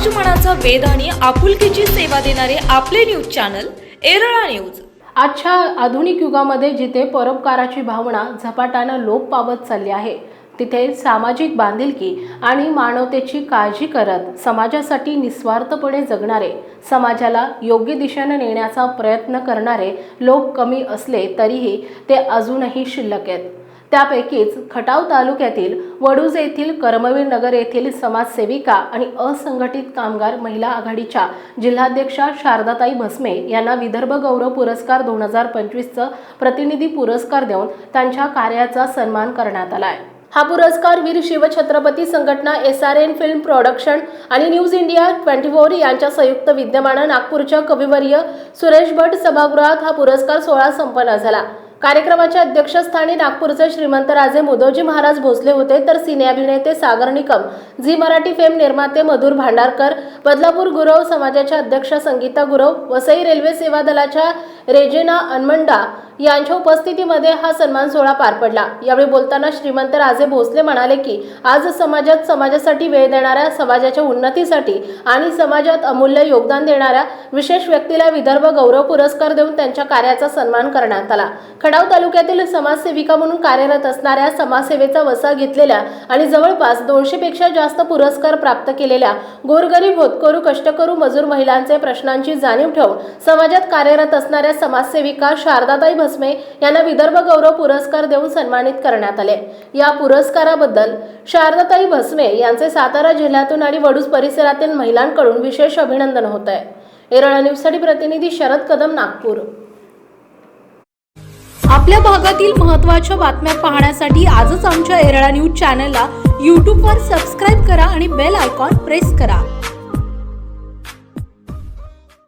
समाज मनाचा वेध आणि आपुलकीची सेवा देणारे आपले न्यूज चॅनल एरळा न्यूज. आजच्या आधुनिक युगामध्ये जिथे परोपकाराची भावना झपाट्यानं लोप पावत चालली आहे तिथे सामाजिक बांधिलकी आणि मानवतेची काळजी करत समाजासाठी निस्वार्थपणे जगणारे समाजाला योग्य दिशेनं नेण्याचा प्रयत्न करणारे लोक कमी असले तरीही ते अजूनही शिल्लक आहेत. त्यापैकीच खटाव तालुक्यातील वडूज येथील कर्मवीर नगर येथील समाजसेविका आणि असंघटित कामगार महिला आघाडीच्या जिल्हाध्यक्षा शारदाताई भस्मे यांना विदर्भ गौरव पुरस्कार दोन हजार पंचवीसचं प्रतिनिधी पुरस्कार देऊन त्यांच्या कार्याचा सन्मान करण्यात आला आहे हा पुरस्कार वीर शिवछत्रपती संघटना S R N film production आणि न्यूज इंडिया ट्वेंटी फोर यांच्या संयुक्त विद्यमानं नागपूरच्या कविवर्य सुरेश भट सभागृहात हा पुरस्कार सोहळा संपन्न झाला. कार्यक्रमाच्या अध्यक्षस्थानी नागपूरचे श्रीमंत राजे मुदोजी महाराज भोसले होते तर सिने अभिनेते सागर निकम झी मराठी फेम निर्माते मधुर भांडारकर बदलापूर गुरव समाजाच्या अध्यक्ष संगीता गुरव वसई रेल्वे सेवा दलाच्या रेजेना अनमंडा यांच्या उपस्थितीमध्ये हा सन्मान सोहळा पार पडला. यावेळी बोलताना श्रीमंत राजे भोसले म्हणाले की आज समाजात समाजासाठी वेळ देणाऱ्या समाजाच्या उन्नतीसाठी आणि समाजात अमूल्य योगदान देणाऱ्या विशेष व्यक्तीला विदर्भ गौरव पुरस्कार देऊन त्यांच्या कार्याचा सन्मान करण्यात आला. खडाव तालुक्यातील समाजसेविका म्हणून कार्यरत असणाऱ्या समाजसेवेचा वसा घेतलेल्या आणि जवळपास दोनशे पेक्षा जास्त पुरस्कार प्राप्त केलेल्या गोरगरीब होतकरू कष्टकरू मजूर महिलांचे प्रश्नांची जाणीव ठेवून समाजात कार्यरत असणाऱ्या समाजसेविका शारदाताई भस्मे यांना विदर्भ गौरव पुरस्कार देऊन सन्मानित करण्यात आले. या पुरस्काराबद्दल शारदाताई भस्मे यांचे सातारा जिल्ह्यातून आणि वडूज परिसरातील महिलांकडून विशेष अभिनंदन होत आहे एरळा न्यूजसाठी प्रतिनिधी शरद कदम नागपूर. आपल्या भागातील महत्त्वाच्या बातम्या पाहण्यासाठी आजच आमच्या एरळा न्यूज चॅनलला यूट्यूबवर सबस्क्राईब करा आणि बेल आयकॉन प्रेस करा.